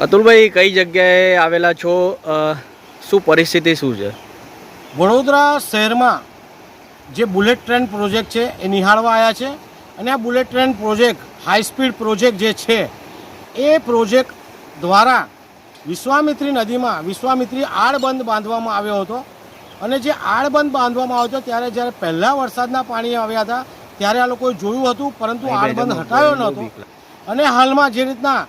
અતુલભાઈ કઈ જગ્યાએ આવેલા છો? શું પરિસ્થિતિ શું છે? વડોદરા શહેરમાં જે બુલેટ ટ્રેન પ્રોજેક્ટ છે એ નિહાળવા આવ્યા છે અને આ bullet train project high speed project જે છે એ પ્રોજેક્ટ દ્વારા વિશ્વામિત્રી નદીમાં વિશ્વામિત્રી આળબંધ બાંધવામાં આવ્યો હતો અને જે આળબંધ બાંધવામાં આવ્યો હતો ત્યારે જ્યારે પહેલાં વરસાદના પાણી આવ્યા હતા ત્યારે આ લોકોએ જોયું હતું પરંતુ આળબંધ હટાવ્યો નહોતો અને હાલમાં જે રીતના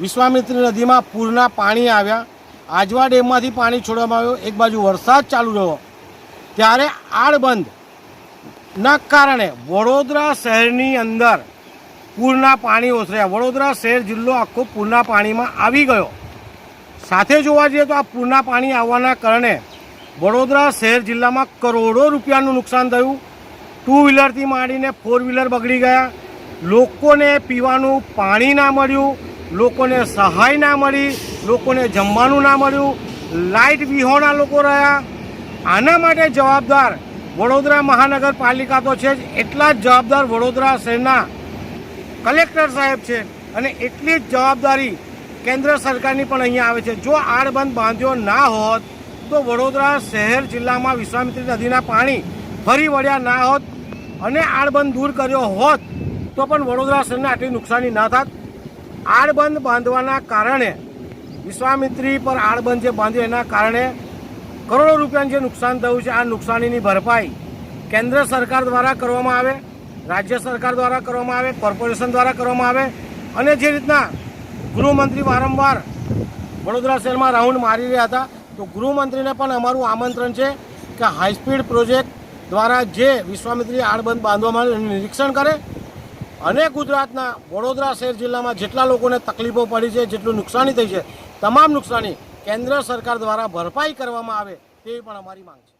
વિશ્વામિત્રી નદીમાં પૂરના પાણી આવ્યા. આજવા ડેમમાંથી પાણી છોડવામાં આવ્યું. એક બાજુ વરસાદ ચાલુ રહ્યો. ત્યારે આડબંધ. ના કારણે વડોદરા શહેરની અંદર પૂરના પાણી ઓસર્યા. વડોદરા શહેર જિલ્લો આખો પૂરના પાણીમાં આવી ગયો. સાથે જોવા જઈએ તો આ પૂરના પાણી આવવાના કારણે વડોદરા શહેર જિલ્લામાં કરોડો રૂપિયાનું નુકસાન થયું. ટુ વ્હીલરથી માંડીને ફોર વ્હીલર બગડી ગયા. લોકોને પીવાનું પાણી ના મળ્યું. લોકોને સહાય ના મળી, લોકોને જમવાનું ના મળ્યું, લાઇટ વિહોણા લોકો રહ્યા. આના માટે જવાબદાર વડોદરા મહાનગરપાલિકા તો છે જ, એટલા જ જવાબદાર વડોદરા શહેરના કલેક્ટર સાહેબ છે અને એટલી જ જવાબદારી કેન્દ્ર સરકારની પણ અહીંયા આવે છે. જો આડબંધ બાંધ્યો ના હોત, તો વડોદરા શહેર જિલ્લામાં વિશ્વામિત્રી નદીના પાણી ફરી વળ્યા ના હોત અને આડબંધ દૂર કર્યો હોત, તો પણ વડોદરા શહેરને આટલી નુકસાની ના થાત. આડબંધ બાંધવાના કારણે વિશ્વામિત્રી પર આડબંધ જે બાંધ્યો એના કારણે કરોડો રૂપિયાનું જે નુકસાન થયું છે, આ નુકસાનીની ભરપાઈ કેન્દ્ર સરકાર દ્વારા કરવામાં આવે, રાજ્ય સરકાર દ્વારા કરવામાં આવે, કોર્પોરેશન દ્વારા કરવામાં આવે અને જે રીતના ગૃહમંત્રી વારંવાર વડોદરા શહેરમાં રાઉન્ડ મારી રહ્યા હતા, તો ગૃહમંત્રીને પણ અમારું આમંત્રણ છે કે હાઈસ્પીડ પ્રોજેક્ટ દ્વારા જે વિશ્વામિત્રી આડબંધ બાંધવામાં આવે એનું નિરીક્ષણ કરે અને ગુજરાતના વડોદરા શહેર જિલ્લામાં જેટલા લોકોને તકલીફો પડી છે, જેટલું નુકસાની થઈ છે, તમામ નુકસાની કેન્દ્ર સરકાર દ્વારા ભરપાઈ કરવામાં આવે તેવી પણ અમારી માંગ છે.